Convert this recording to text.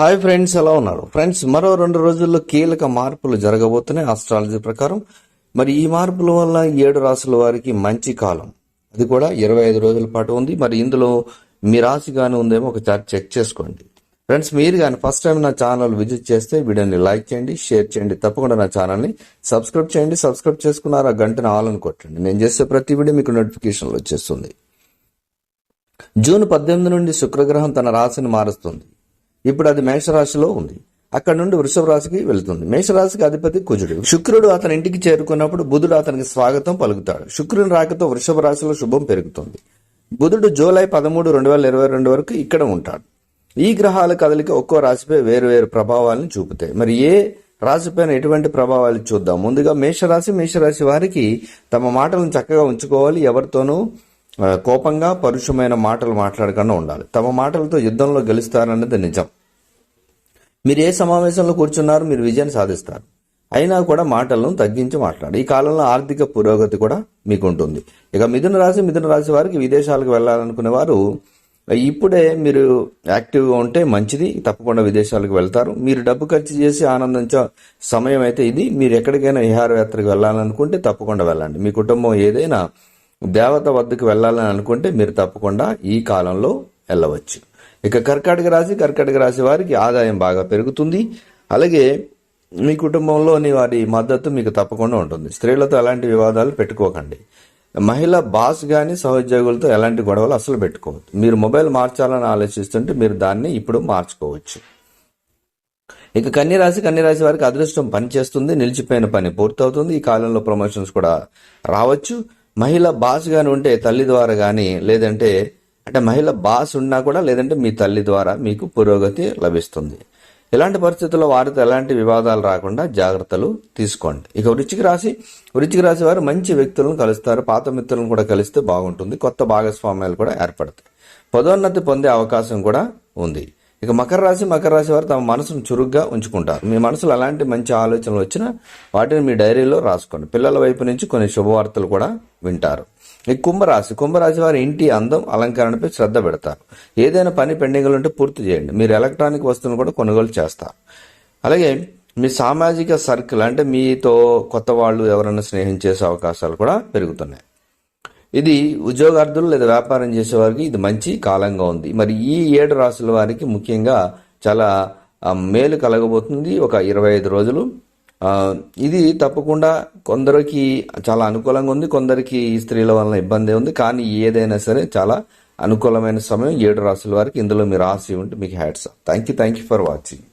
Hi friends ఎలా ఉన్నారు? Friends మరో రెండు రోజుల్లో కీలక మార్పులు జరగబోతున్నాయి ఆస్ట్రాలజీ ప్రకారం. మరి ఈ మార్పుల వల్ల ఏడు రాసుల వారికి మంచి కాలం. అది కూడా ఇరవై ఐదు రోజుల పాటు ఉంది. మరి ఇందులో మీ రాశి గాని ఉందేమో ఒకసారి చెక్ చేసుకోండి. ఫ్రెండ్స్ మీరు కానీ ఫస్ట్ టైం నా ఛానల్ విజిట్ చేస్తే వీడియోని లైక్ చేయండి షేర్ చేయండి తప్పకుండా నా ఛానల్ని సబ్స్క్రైబ్ చేయండి. సబ్స్క్రైబ్ చేసుకున్నారు ఆ గంటను ఆల్ అని కొట్టండి. నేను చేసే ప్రతి వీడియో మీకు నోటిఫికేషన్లు వచ్చేస్తుంది. జూన్ పద్దెనిమిది నుండి శుక్రగ్రహం తన రాశిని మారుస్తుంది. ఇప్పుడు అది మేషరాశిలో ఉంది. అక్కడ నుండి వృషభ రాశికి వెళ్తుంది. మేషరాశికి అధిపతి కుజుడు. శుక్రుడు అతని ఇంటికి చేరుకున్నప్పుడు బుధుడు అతనికి స్వాగతం పలుకుతాడు. శుక్రుని రాకతో వృషభ రాశిలో శుభం పెరుగుతుంది. బుధుడు జూలై పదమూడు రెండు వేల ఇరవై రెండు వరకు ఇక్కడ ఉంటాడు. ఈ గ్రహాల కదలిక ఒక్కో రాశిపై వేరు వేరు ప్రభావాలను చూపుతాయి. మరి ఏ రాశిపైన ఎటువంటి ప్రభావాలు చూద్దాం? ముందుగా మేషరాశి మేషరాశి వారికి తమ మాటలను చక్కగా ఉంచుకోవాలి. ఎవరితోనూ కోపంగా పరుషమైన మాటలు మాట్లాడకుండా ఉండాలి. తమ మాటలతో యుద్ధంలో గెలుస్తారన్నది నిజం. మీరు ఏ సమావేశంలో కూర్చున్నారు మీరు విజయాన్ని సాధిస్తారు. అయినా కూడా మాటలను తగ్గించి మాట్లాడు. ఈ కాలంలో ఆర్థిక పురోగతి కూడా మీకు ఉంటుంది ఇక మిథున రాశి మిథున రాశి వారికి విదేశాలకు వెళ్ళాలనుకునే వారు ఇప్పుడే మీరు యాక్టివ్గా ఉంటే మంచిది తప్పకుండా విదేశాలకు వెళ్తారు. మీరు డబ్బు ఖర్చు చేసి ఆనందించే సమయం అయితే ఇది. మీరు ఎక్కడికైనా విహారయాత్రకు వెళ్ళాలనుకుంటే తప్పకుండా వెళ్ళండి. మీ కుటుంబం ఏదైనా దేవత వద్దకు వెళ్ళాలని అనుకుంటే మీరు తప్పకుండా ఈ కాలంలో వెళ్ళవచ్చు. ఇక కర్కాటక రాశి కర్కాటక రాశి వారికి ఆదాయం బాగా పెరుగుతుంది. అలాగే మీ కుటుంబంలోని వారి మద్దతు మీకు తప్పకుండా ఉంటుంది. స్త్రీలతో ఎలాంటి వివాదాలు పెట్టుకోకండి. మహిళ బాస్ కానీ సహోద్యోగులతో ఎలాంటి గొడవలు అసలు పెట్టుకోవద్దు. మీరు మొబైల్ మార్చాలని ఆలోచిస్తుంటే మీరు దాన్ని ఇప్పుడు మార్చుకోవచ్చు. ఇక కన్యరాశి కన్యరాశి వారికి అదృష్టం పనిచేస్తుంది నిలిచిపోయిన పని పూర్తవుతుంది. ఈ కాలంలో ప్రమోషన్స్ కూడా రావచ్చు. మహిళ బాస్ గాని ఉంటే తల్లి ద్వారా కానీ లేదంటే అంటే మహిళ బాస్ ఉన్నా కూడా లేదంటే మీ తల్లి ద్వారా మీకు పురోగతి లభిస్తుంది. ఇలాంటి పరిస్థితుల్లో వారితో ఎలాంటి వివాదాలు రాకుండా జాగ్రత్తలు తీసుకోండి. ఇక వృచ్చిక రాశి వృచ్చిక రాశి వారు మంచి వ్యక్తులను కలుస్తారు పాత మిత్రులను కూడా కలిస్తే బాగుంటుంది కొత్త భాగస్వామ్యాలు కూడా ఏర్పడతాయి. పదోన్నతి పొందే అవకాశం కూడా ఉంది. ఇక మకర రాశి మకర రాశి వారు తమ మనసును చురుగ్గా ఉంచుకుంటారు. మీ మనసులో ఎలాంటి మంచి ఆలోచనలు వచ్చినా వాటిని మీ డైరీలో రాసుకోండి. పిల్లల వైపు నుంచి కొన్ని శుభవార్తలు కూడా వింటారు. ఈ కుంభరాశి కుంభరాశి వారి ఇంటి అందం అలంకరణపై శ్రద్ధ పెడతారు. ఏదైనా పని పెండింగ్లు ఉంటే పూర్తి చేయండి. మీరు ఎలక్ట్రానిక్ వస్తువును కూడా కొనుగోలు చేస్తారు. అలాగే మీ సామాజిక సర్కిల్ అంటే మీతో కొత్త వాళ్ళు ఎవరైనా స్నేహం చేసే అవకాశాలు కూడా పెరుగుతున్నాయి. ఇది ఉద్యోగార్థులు లేదా వ్యాపారం చేసేవారికి ఇది మంచి కాలంగా ఉంది. మరి ఈ ఏడు రాసుల వారికి ముఖ్యంగా చాలా మేలు కలగబోతుంది. ఒక ఇరవై ఐదు రోజులు ఇది తప్పకుండా కొందరికి చాలా అనుకూలంగా ఉంది. కొందరికి ఈ స్త్రీల వలన ఇబ్బంది ఉంది. కానీ ఏదైనా సరే చాలా అనుకూలమైన సమయం ఏడు రాసుల వారికి. ఇందులో మీరు రాసి ఉంటే మీకు hats thank you thank you for watching